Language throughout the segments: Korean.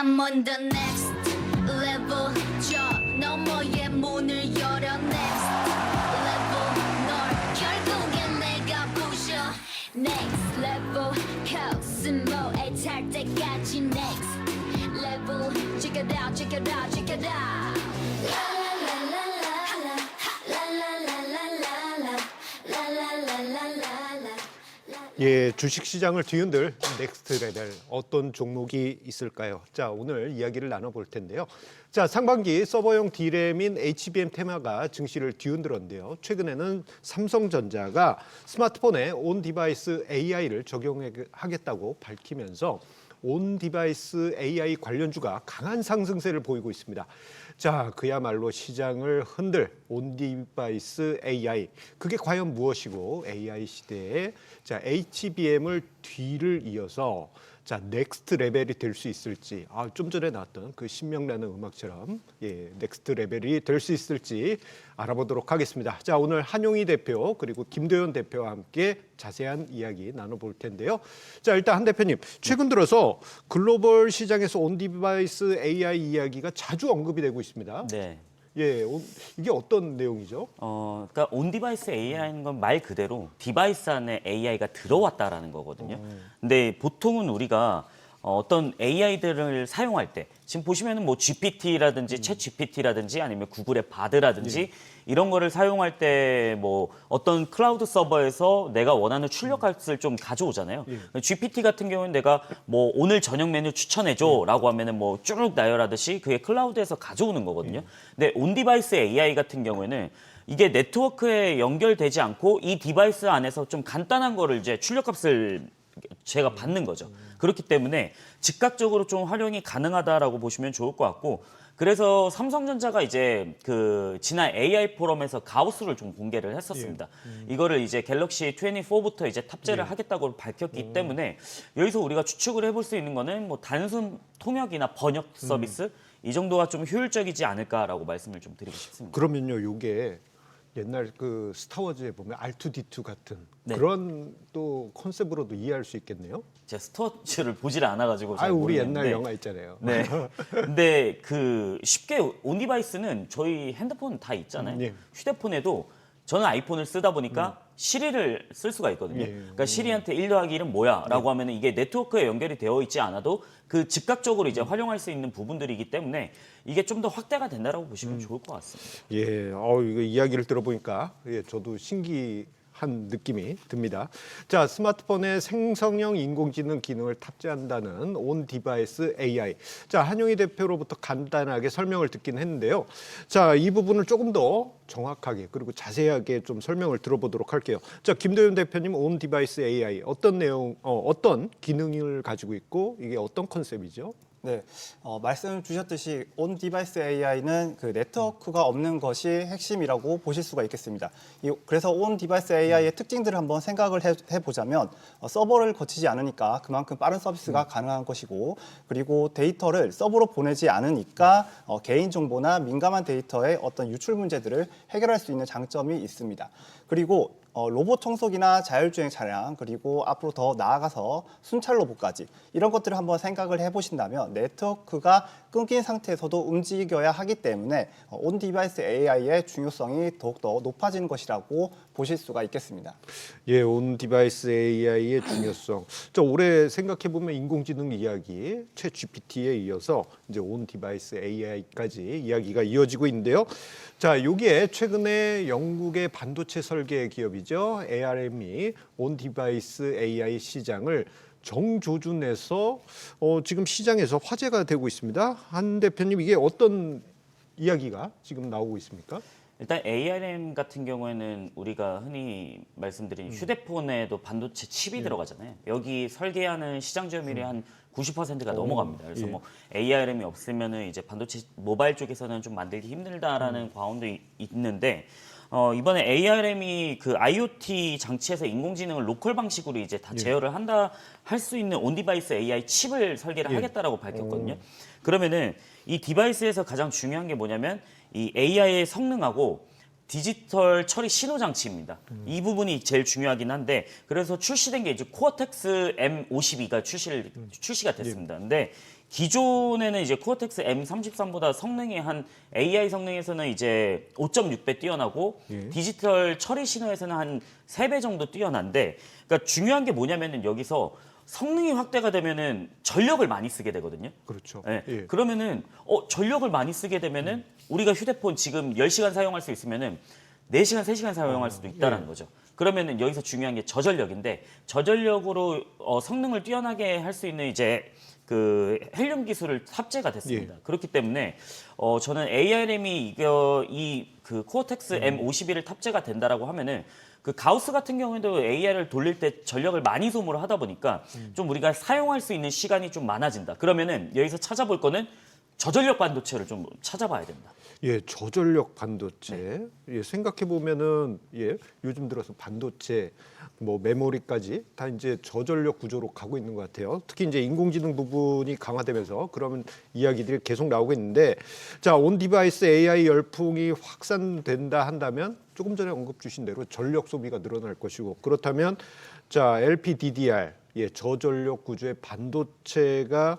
I'm on the next level 저 너머의 문을 열어 next level 널 결국엔 내가 부셔 next level 코스모에 탈 때까지 next level check it out check it out check it out 예, 주식 시장을 뒤흔들 넥스트 레벨 어떤 종목이 있을까요? 자, 오늘 이야기를 나눠볼 텐데요. 자, 상반기 서버용 D램인 HBM 테마가 증시를 뒤흔들었는데요. 최근에는 삼성전자가 스마트폰에 온 디바이스 AI를 적용하겠다고 밝히면서 온 디바이스 AI 관련주가 강한 상승세를 보이고 있습니다. 자, 그야말로 시장을 흔들 온 디바이스 AI. 그게 과연 무엇이고 AI 시대에 자, HBM을 뒤를 이어서 자, 넥스트 레벨이 될 수 있을지. 아, 좀 전에 나왔던 그 신명나는 음악처럼 예, 넥스트 레벨이 될 수 있을지 알아보도록 하겠습니다. 자, 오늘 한용희 대표 그리고 김도현 대표와 함께 자세한 이야기 나눠볼 텐데요. 자, 일단 한 대표님, 최근 들어서 글로벌 시장에서 온 디바이스 AI 이야기가 자주 언급이 되고 있습니다. 네. 예, 온- 이게 어떤 내용이죠? 어, 그러니까 온 디바이스 AI는 건말 그대로 디바이스 안에 AI가 들어왔다라는 거거든요. 근데 보통은 우리가 어, 어떤 AI들을 사용할 때 지금 보시면은 뭐 GPT라든지 챗 GPT라든지 아니면 구글의 바드라든지 이런 거를 사용할 때 뭐 어떤 클라우드 서버에서 내가 원하는 출력 값을 좀 가져오잖아요. GPT 같은 경우는 내가 뭐 오늘 저녁 메뉴 추천해줘라고 하면은 뭐 쭉 나열하듯이 그게 클라우드에서 가져오는 거거든요. 근데 온 디바이스 AI 같은 경우에는 이게 네트워크에 연결되지 않고 이 디바이스 안에서 좀 간단한 거를 이제 출력값을 제가 받는 거죠. 그렇기 때문에 즉각적으로 좀 활용이 가능하다라고 보시면 좋을 것 같고 그래서 삼성전자가 이제 그 지난 AI 포럼에서 가우스를 좀 공개를 했었습니다. 이거를 이제 갤럭시 24부터 이제 탑재를 하겠다고 밝혔기 때문에 여기서 우리가 추측을 해볼 수 있는 거는 뭐 단순 통역이나 번역 서비스 이 정도가 좀 효율적이지 않을까라고 말씀을 좀 드리고 싶습니다. 그러면요, 요게 옛날 그 스타워즈에 보면 R2D2 같은 네. 그런 또 컨셉으로도 이해할 수 있겠네요. 제가 스토어츠를 보질 않아가지고 잘 아, 우리 모르겠는데 옛날 영화 있잖아요. 네. 근데 그 쉽게 온 디바이스는 저희 핸드폰 다 있잖아요. 음, 예. 휴대폰에도 저는 아이폰을 쓰다 보니까 시리를 쓸 수가 있거든요. 예. 그러니까 시리한테 1 더하기 1은 뭐야?라고 하면은 이게 네트워크에 연결이 되어 있지 않아도 그 즉각적으로 음. 이제 활용할 수 있는 부분들이기 때문에 이게 좀 더 확대가 된다라고 음. 보시면 좋을 것 같습니다. 예, 어 이거 이야기를 들어보니까 예, 저도 신기 한 느낌이 듭니다. 자, 스마트폰에 생성형 인공지능 기능을 탑재한다는 온 디바이스 AI. 자, 한용희 대표로부터 간단하게 설명을 듣긴 했는데요. 자, 이 부분을 조금 더 정확하게 그리고 자세하게 좀 설명을 들어보도록 할게요. 자, 김도현 대표님 온 디바이스 AI 어떤 내용, 어, 어떤 기능을 가지고 있고 이게 어떤 컨셉이죠? 네, 어, 말씀 주셨듯이 온 디바이스 AI는 그 네트워크가 없는 것이 핵심이라고 보실 수가 있겠습니다. 이, 그래서 온 디바이스 AI의 특징들을 한번 생각을 해, 해보자면 어, 서버를 거치지 않으니까 그만큼 빠른 서비스가 가능한 것이고 그리고 데이터를 서버로 보내지 않으니까 어, 개인 정보나 민감한 데이터의 어떤 유출 문제들을 해결할 수 있는 장점이 있습니다. 그리고 어, 로봇 청소기나 자율주행 차량 그리고 앞으로 더 나아가서 순찰 로봇까지 이런 것들을 한번 생각을 해보신다면 네트워크가 끊긴 상태에서도 움직여야 하기 때문에 어, 온 디바이스 AI의 중요성이 더욱더 높아지는 것이라고 보실 수가 있겠습니다. 예, 온 디바이스 AI의 중요성. 저 올해 생각해 보면 인공지능 이야기, 최 GPT에 이어서 이제 온 디바이스 AI까지 이야기가 이어지고 있는데요. 자, 여기에 최근에 영국의 반도체 설계 기업이죠. ARM이 온 디바이스 AI 시장을 정조준해서 어, 지금 시장에서 화제가 되고 있습니다. 한 대표님 이게 어떤 이야기가 지금 나오고 있습니까? 일단 ARM 같은 경우에는 우리가 흔히 말씀드린 휴대폰에도 반도체 칩이 들어가잖아요. 여기 설계하는 시장 점유율이 한 90%가 넘어갑니다. 그래서 뭐 ARM이 없으면은 이제 반도체 모바일 쪽에서는 좀 만들기 힘들다라는 과언도 이- 있는데 어, 이번에 ARM이 그 IoT 장치에서 인공지능을 로컬 방식으로 이제 다 제어를 한다 할 수 있는 온 디바이스 AI 칩을 설계를 하겠다라고 밝혔거든요. 그러면은 이 디바이스에서 가장 중요한 게 뭐냐면 이 AI의 성능하고 디지털 처리 신호 장치입니다. 이 부분이 제일 중요하긴 한데 그래서 출시된 게 이제 코어텍스 M52가 출시 출시가 됐습니다. 근데 기존에는 이제 코어텍스 M33보다 성능이 한 AI 성능에서는 이제 5.6배 뛰어나고 디지털 처리 신호에서는 한 3배 정도 뛰어난데 그러니까 중요한 게 뭐냐면은 여기서 성능이 확대가 되면은 전력을 많이 쓰게 되거든요. 그렇죠. 예. 예. 그러면은 어 전력을 많이 쓰게 되면은 우리가 휴대폰 지금 10시간 사용할 수 있으면은 4시간, 3시간 사용할 수도 있다라는 거죠. 그러면은 여기서 중요한 게 저전력인데 저전력으로 어, 성능을 뛰어나게 할 수 있는 이제 그 헬륨 기술을 탑재가 됐습니다. 그렇기 때문에 어 저는 ARM이 이거 이그 코어텍스 M51을 탑재가 된다라고 하면은 그 가우스 같은 경우에도 AR을 돌릴 때 전력을 많이 소모를 하다 보니까 좀 우리가 사용할 수 있는 시간이 좀 많아진다. 그러면은 여기서 찾아볼 거는 저전력 반도체를 좀 찾아봐야 된다. 예, 저전력 반도체. 예, 생각해 보면은 예, 요즘 들어서 반도체 뭐 메모리까지 다 이제 저전력 구조로 가고 있는 것 같아요. 특히 이제 인공지능 부분이 강화되면서 그러면 이야기들이 계속 나오고 있는데 자, 온 디바이스 AI 열풍이 확산된다 한다면 조금 전에 언급 주신 대로 전력 소비가 늘어날 것이고 그렇다면 자, LPDDR 예, 저전력 구조의 반도체가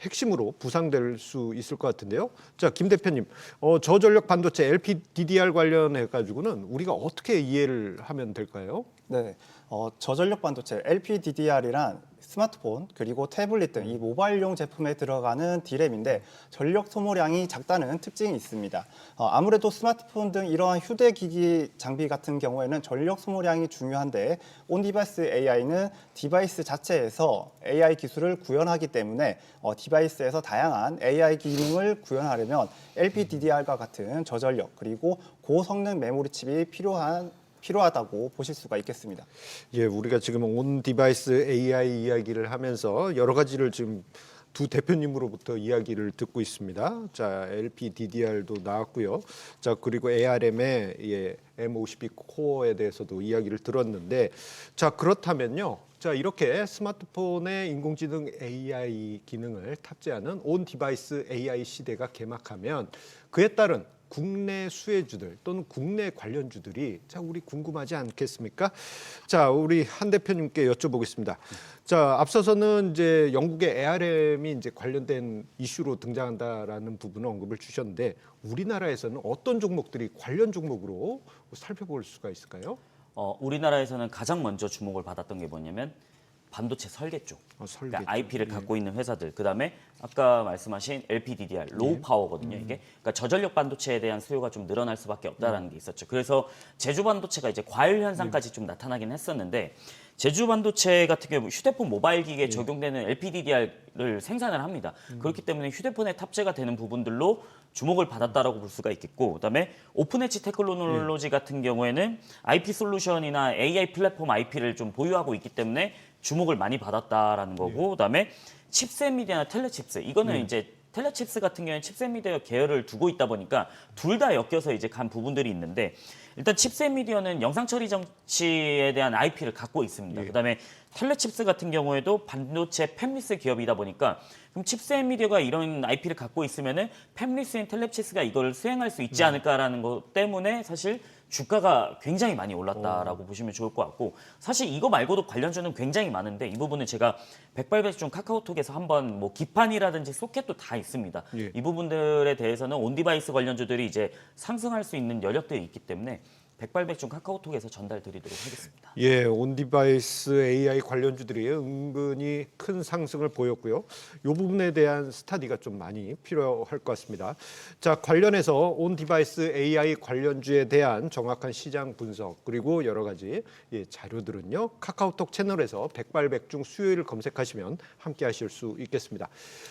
핵심으로 부상될 수 있을 것 같은데요. 자, 김 대표님, 어, 저전력 반도체 LPDDR 관련해 가지고는 우리가 어떻게 이해를 하면 될까요? 네, 어, 저전력 반도체 LPDDR이란 스마트폰 그리고 태블릿 등 이 모바일용 제품에 들어가는 D램인데 전력 소모량이 작다는 특징이 있습니다. 어, 아무래도 스마트폰 등 이러한 휴대기기 장비 같은 경우에는 전력 소모량이 중요한데 온디바이스 AI는 디바이스 자체에서 AI 기술을 구현하기 때문에 어, 디 바이스에서 다양한 AI 기능을 구현하려면 LPDDR과 같은 저전력 그리고 고성능 메모리 칩이 필요한 필요하다고 보실 수가 있겠습니다. 예, 우리가 지금 온 디바이스 AI 이야기를 하면서 여러 가지를 지금 두 대표님으로부터 이야기를 듣고 있습니다. 자, LPDDR도 나왔고요. 자, 그리고 ARM의 예, M52 코어에 대해서도 이야기를 들었는데 자, 그렇다면요. 자, 이렇게 스마트폰에 인공지능 AI 기능을 탑재하는 온 디바이스 AI 시대가 개막하면 그에 따른 국내 수혜주들 또는 국내 관련주들이 자 우리 궁금하지 않겠습니까? 자 우리 한 대표님께 여쭤보겠습니다. 자 앞서서는 이제 영국의 ARM이 이제 관련된 이슈로 등장한다라는 부분을 언급을 주셨는데 우리나라에서는 어떤 종목들이 관련 종목으로 살펴볼 수가 있을까요? 어, 우리나라에서는 가장 먼저 주목을 받았던 게 뭐냐면 반도체 설계 쪽. 어, 설계 그러니까 쪽. IP를 갖고 있는 회사들. 그 다음에 아까 말씀하신 LPDDR, 로우 파워거든요. 이게 그러니까 저전력 반도체에 대한 수요가 좀 늘어날 수밖에 없다라는 게 있었죠. 그래서 제주 반도체가 이제 과열 현상까지 좀 나타나긴 했었는데 제주 반도체 같은 경우 휴대폰 모바일 기기에 적용되는 LPDDR을 생산을 합니다. 그렇기 때문에 휴대폰에 탑재가 되는 부분들로 주목을 받았다라고 볼 수가 있겠고 그다음에 오픈 엣지 테크놀로지 같은 경우에는 IP 솔루션이나 AI 플랫폼 IP를 좀 보유하고 있기 때문에 주목을 많이 받았다라는 거고 그다음에 칩셋 미디어나 텔레칩스 이거는 이제 텔레칩스 같은 경우에는 칩셋 미디어 계열을 두고 있다 보니까 둘 다 엮여서 이제 간 부분들이 있는데 일단 칩셋 미디어는 영상 처리 장치에 대한 IP를 갖고 있습니다. 그다음에 텔레칩스 같은 경우에도 반도체 팹리스 기업이다 보니까 그럼 칩셋 미디어가 이런 IP를 갖고 있으면은 팹리스인 텔레칩스가 이걸 수행할 수 있지 않을까라는 것 때문에 사실 주가가 굉장히 많이 올랐다라고 보시면 좋을 것 같고 사실 이거 말고도 관련주는 굉장히 많은데 이 부분은 제가 백발백중 카카오톡에서 한번 뭐 기판이라든지 소켓도 다 있습니다. 예. 이 부분들에 대해서는 온디바이스 관련주들이 이제 상승할 수 있는 여력들이 있기 때문에 백발백중 카카오톡에서 전달 드리도록 하겠습니다. 예, 온 디바이스 AI 관련주들이 은근히 큰 상승을 보였고요. 이 부분에 대한 스타디가 좀 많이 필요할 것 같습니다. 자, 관련해서 온 디바이스 AI 관련주에 대한 정확한 시장 분석 그리고 여러 가지 예, 자료들은요 카카오톡 채널에서 백발백중 수요일 검색하시면 함께 하실 수 있겠습니다.